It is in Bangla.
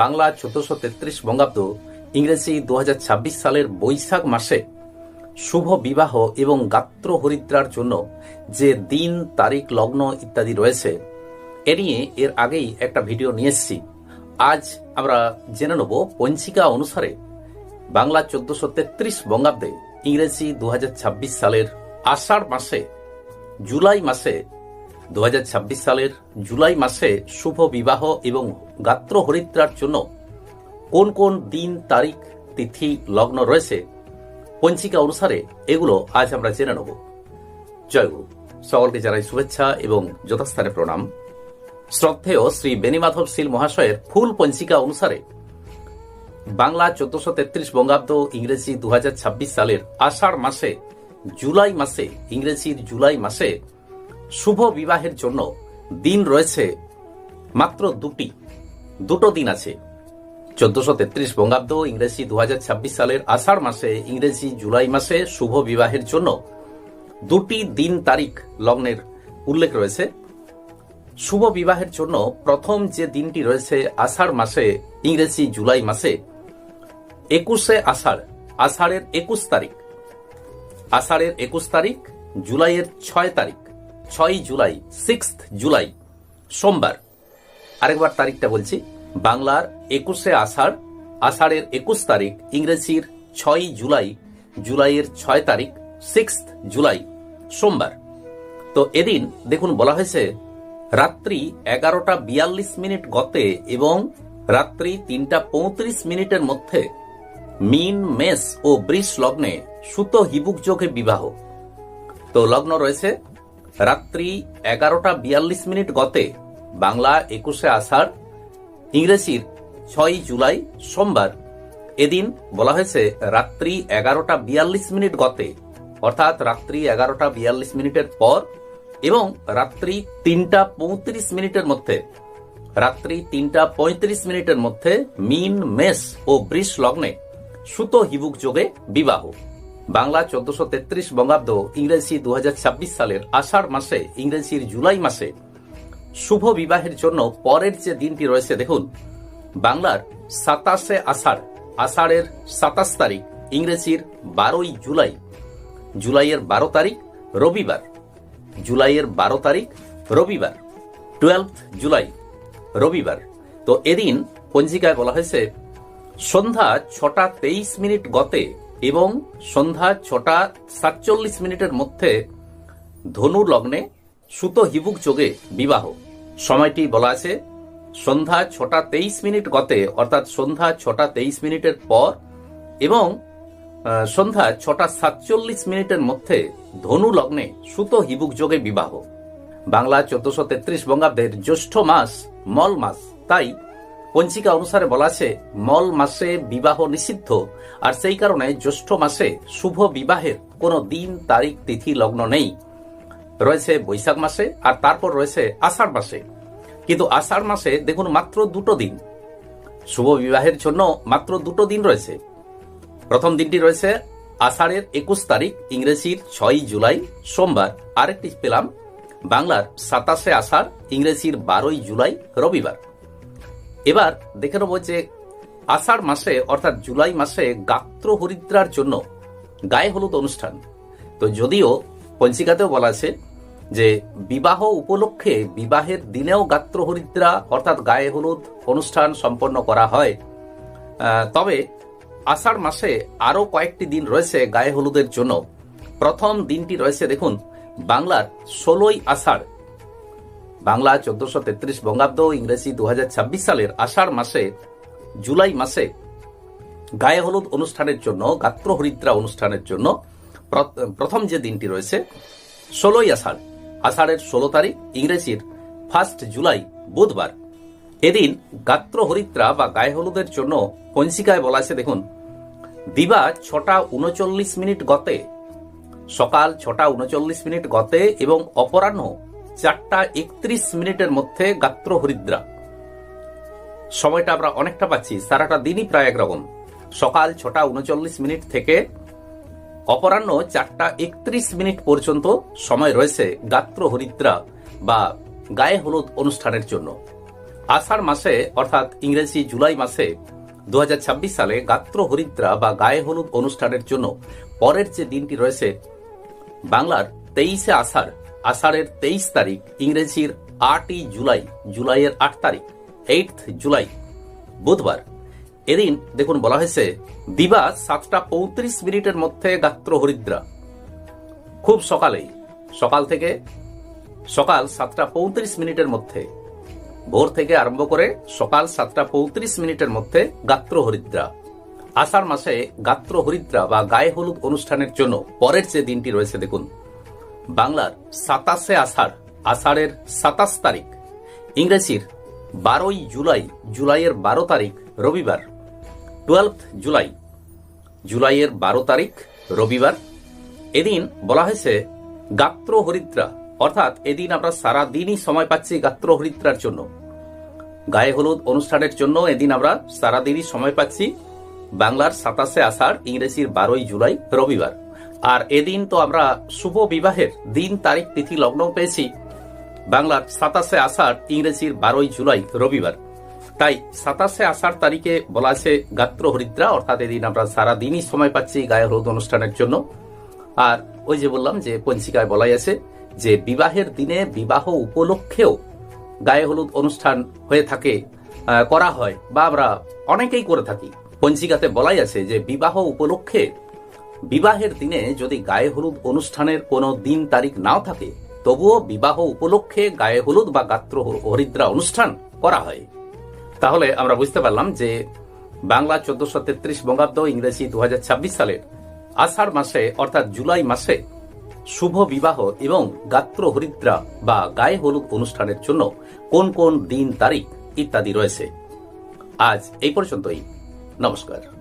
বাংলা চোদ্দশো তেত্রিশ বঙ্গাব্দ, ইংরেজি দু হাজার ছাব্বিশ সালের বৈশাখ মাসে শুভ বিবাহ এবং গাত্র হরিদ্রার জন্য যে দিন, তারিখ, লগ্ন ইত্যাদি রয়েছে, এ নিয়ে এর আগেই একটা ভিডিও নিয়ে এসেছি। আজ আমরা জেনে নেব পঞ্চিকা অনুসারে বাংলা চোদ্দশো তেত্রিশ বঙ্গাব্দে ইংরেজি দু হাজার ছাব্বিশ সালের আষাঢ় মাসে, জুলাই মাসে দু হাজার ছাব্বিশ সালের জুলাই মাসে শুভ বিবাহ এবং গাত্র হরিদ্রার জন্য কোন কোন দিন, তারিখ, তিথি, লগ্ন রয়েছে পঞ্চিকা অনুসারে এগুলো আজ আমরা জেনে নেব। জয় গুরু। সকলকে জানাই শুভেচ্ছা এবং যথাস্থানে প্রণাম। শ্রদ্ধেয় শ্রী বেনিমাধব শীল মহাশয়ের ফুল পঞ্চিকা অনুসারে বাংলা চোদ্দশো তেত্রিশ বঙ্গাব্দ ইংরেজি দু হাজার ছাব্বিশ সালের আষাঢ় মাসে জুলাই মাসে ইংরেজির জুলাই মাসে শুভ বিবাহের জন্য দিন রয়েছে মাত্র দুটি। দুটো দিন আছে। চোদ্দশো তেত্রিশ বঙ্গাব্দ ইংরেজি দু হাজার ছাব্বিশ সালের আষাঢ় মাসে ইংরেজি জুলাই মাসে শুভ বিবাহের জন্য দুটি দিন তারিখ লগ্নের উল্লেখ রয়েছে। শুভ বিবাহের জন্য প্রথম যে দিনটি রয়েছে আষাঢ় মাসে ইংরেজি জুলাই মাসে, একুশে আষাঢ়, আষাঢ়ের একুশ তারিখ। আষাঢ়ের একুশ তারিখ, জুলাইয়ের ছয় তারিখ। ছয় জুলাই সিক্স জুলাই, সোমবার। আরেকবার তারিখটা বলছি। বাংলার একুশে আষাঢ়, আষাঢ়ের একুশ তারিখ, ইংরেজির ছয় জুলাই, জুলাইয়ের ছয় তারিখ সিক্স জুলাই, সোমবার। তো এদিন দেখুন বলা হয়েছে, রাত্রি এগারোটা বিয়াল্লিশ মিনিট গতে এবং রাত্রি তিনটা পঁয়ত্রিশ মিনিটের মধ্যে মিন, মেষ ও বৃষ লগ্নে সুত হিবুক যোগে বিবাহ। তো লগ্ন রয়েছে রাত্রি এগারোটা বিয়াল্লিশ মিনিট গতে বাংলা একুশে আষাঢ়, ইংরেজির ছয় জুলাই সোমবার। এদিন বলা হয়েছে রাত্রি এগারোটা বিয়াল্লিশ মিনিট গতে, অর্থাৎ রাত্রি এগারোটা বিয়াল্লিশ মিনিটের পর এবং রাত্রি তিনটা পঁয়ত্রিশ মিনিটের মধ্যে। রাত্রি তিনটা পঁয়ত্রিশ মিনিটের মধ্যে মিন, মেষ ও বৃষ লগ্নে সুত হিবুক যোগে বিবাহ। বাংলা চোদ্দশো তেত্রিশ বঙ্গাব্দ ইংরেজি দু হাজার ছাব্বিশ সালের আষাঢ় মাসে, ইংরেজির জুলাই মাসে শুভ বিবাহের জন্য পরের যে দিনটি রয়েছে, দেখুন, বাংলার সাতাশে আষাঢ়, আষাঢ়ের সাতাশ তারিখ, ইংরেজির বারোই জুলাই, জুলাইয়ের বারো তারিখ, রবিবার, জুলাইয়ের বারো তারিখ, রবিবার, টুয়েলভ জুলাই, রবিবার। তো এদিন পঞ্জিকায় বলা হয়েছে, সন্ধ্যা ছটা তেইশ মিনিট গতে এবং সন্ধ্যা ছটা সাতচল্লিশ মিনিটের মধ্যে ধনু লগ্নে সুত হিবুক যোগে বিবাহ। সময়টি বলা আছে সন্ধ্যা ছটা তেইশ মিনিট গতে, অর্থাৎ সন্ধ্যা ছটা তেইশ মিনিটের পর এবং সন্ধ্যা ছটা সাতচল্লিশ মিনিটের মধ্যে ধনু লগ্নে সুত হিবুক যোগে বিবাহ। বাংলা চোদ্দশো তেত্রিশ বঙ্গাব্দের জ্যৈষ্ঠ মাস মল মাস, তাই পঞ্চিকা অনুসারে বলা আছে, মল মাসে বিবাহ নিষিদ্ধ, আর সেই কারণে জ্যৈষ্ঠ মাসে শুভ বিবাহের কোনো দিন, তারিখ, তিথি, লগ্ন নেই। রয়েছে বৈশাখ মাসে, আর তারপর রয়েছে আষাঢ় মাসে। কিন্তু আষাঢ় মাসে দেখুন মাত্র দুটো দিন। শুভ বিবাহের জন্য মাত্র দুটো দিন রয়েছে। প্রথম দিনটি রয়েছে আষাঢ়ের একুশ তারিখ, ইংরেজির ছয় জুলাই, সোমবার। আরেকটি পেলাম, বাংলার সাতাশে আষাঢ়, ইংরেজির বারোই জুলাই, রবিবার। এবার দেখে নেব যে আষাঢ় মাসে, অর্থাৎ জুলাই মাসে গাত্র হরিদ্রার জন্য গায়ে হলুদ অনুষ্ঠান। তো যদিও পঞ্চিকাতেও বলা আছে যে বিবাহ উপলক্ষে বিবাহের দিনেও গাত্র হরিদ্রা, অর্থাৎ গায়ে হলুদ অনুষ্ঠান সম্পন্ন করা হয়। তবে আষাঢ় মাসে আরও কয়েকটি দিন রয়েছে গায়ে হলুদের জন্য। প্রথম দিনটি রয়েছে, দেখুন, বাংলার ষোলোই আষাঢ়। বাংলা চোদ্দশো তেত্রিশ বঙ্গাব্দ ইংরেজি দু হাজার ছাব্বিশ সালের আষাঢ় মাসে, জুলাই মাসে গায়ে হলুদ অনুষ্ঠানের জন্য, গাত্র হরিদ্রা অনুষ্ঠানের জন্য প্র- প্রথম যে দিনটি রয়েছে, ষোলোই আষাঢ়। আষাঢ়ের ষোলো তারিখ, ইংরেজির ফার্স্ট জুলাই, বুধবার। এদিন গাত্র হরিদ্রা বা গায়ে হলুদের জন্য পঞ্চিকায় বলা আছে দেখুন। দিবা ছটা উনচল্লিশ মিনিট গতে, সকাল ছটা উনচল্লিশ মিনিট গতে এবং অপরাহ্ন চারটা একত্রিশ মিনিটের মধ্যে গাত্র হরিদ্রা। সময়টা আমরা অনেকটা পাচ্ছি, সারাটা দিনই প্রায় একরকম। সকাল ছটা উনচল্লিশ মিনিট থেকে অপরাহ্ন চারটা একত্রিশ মিনিট পর্যন্ত সময় রয়েছে গাত্র হরিদ্রা বা গায়ে হলুদ অনুষ্ঠানের জন্য। আষাঢ় মাসে, অর্থাৎ ইংরেজি জুলাই মাসে দু হাজার ছাব্বিশ সালে গাত্র হরিদ্রা বা গায়ে হলুদ অনুষ্ঠানের জন্য পরের যে দিনটি রয়েছে, বাংলার তেইশে আষাঢ় আষাঢ়ের তেইশ তারিখ, ইংরেজির আটই জুলাই, জুলাইয়ের আট তারিখ এইট জুলাই, বুধবার। এদিন দেখুন বলা হয়েছে, দিবা সাতটা পঁয়ত্রিশ মিনিটের মধ্যে গাত্র হরিদ্রা। খুব সকালেই, সকাল থেকে সকাল সাতটা পঁয়ত্রিশ মিনিটের মধ্যে, ভোর থেকে আরম্ভ করে সকাল সাতটা পঁয়ত্রিশ মিনিটের মধ্যে গাত্র হরিদ্রা। আষাঢ় মাসে গাত্র হরিদ্রা বা গায়ে হলুদ অনুষ্ঠানের জন্য পরের যে দিনটি রয়েছে দেখুন বাংলার সাতাশে আষাঢ়, আষাঢ়ের সাতাশ তারিখ। ইংরেজির বারোই জুলাই, জুলাইয়ের বারো তারিখ, রবিবার। টুয়েলভ জুলাই, জুলাইয়ের বারো তারিখ, রবিবার। এদিন বলা হয়েছে গাত্র হরিদ্রা অর্থাৎ এদিন আমরা সারা দিনই সময় পাচ্ছি গাত্র হরিদ্রার জন্য। গায়ে হলুদ অনুষ্ঠানের জন্য এদিন আমরা সারাদিনই সময় পাচ্ছি বাংলার সাতাশে আষাঢ়, ইংরেজির বারোই জুলাই, রবিবার। আর এদিন তো আমরা শুভ বিবাহের দিন তারিখ তিথি লগ্ন পেয়েছি। বাংলার সাতাশে আষাঢ় ইংরেজির বারোই জুলাই, রবিবার। তাই সাতাশে আষাঢ় তারিখে বলা আছে গাত্র হরিদ্রা অর্থাৎ এদিন আমরা সারাদিনই সময় পাচ্ছি গায়ে হলুদ অনুষ্ঠানের জন্য। আর ওই যে বললাম যে পঞ্চিকায় বলাই আছে যে বিবাহের দিনে বিবাহ উপলক্ষেও গায়ে হলুদ অনুষ্ঠান হয়ে থাকে করা হয় বা আমরা অনেকেই করে থাকি। পঞ্চিকাতে বলাই আছে যে বিবাহ উপলক্ষে বিবাহের দিনে যদি গায়ে হলুদ অনুষ্ঠানের কোনো দিন তারিখ নাও থাকে, তবুও বিবাহ উপলক্ষে গায়ে হলুদ বা গাত্র হরিদ্রা অনুষ্ঠান করা হয়। তাহলে আমরা বুঝতে পারলাম যে বাংলা চোদ্দশো তেত্রিশ বঙ্গাব্দ ইংরেজি দু সালের আষাঢ় মাসে অর্থাৎ জুলাই মাসে শুভ বিবাহ এবং গাত্র হরিদ্রা বা গায়ে হলুদ অনুষ্ঠানের জন্য কোন কোন দিন তারিখ ইত্যাদি রয়েছে। আজ এই পর্যন্তই। নমস্কার।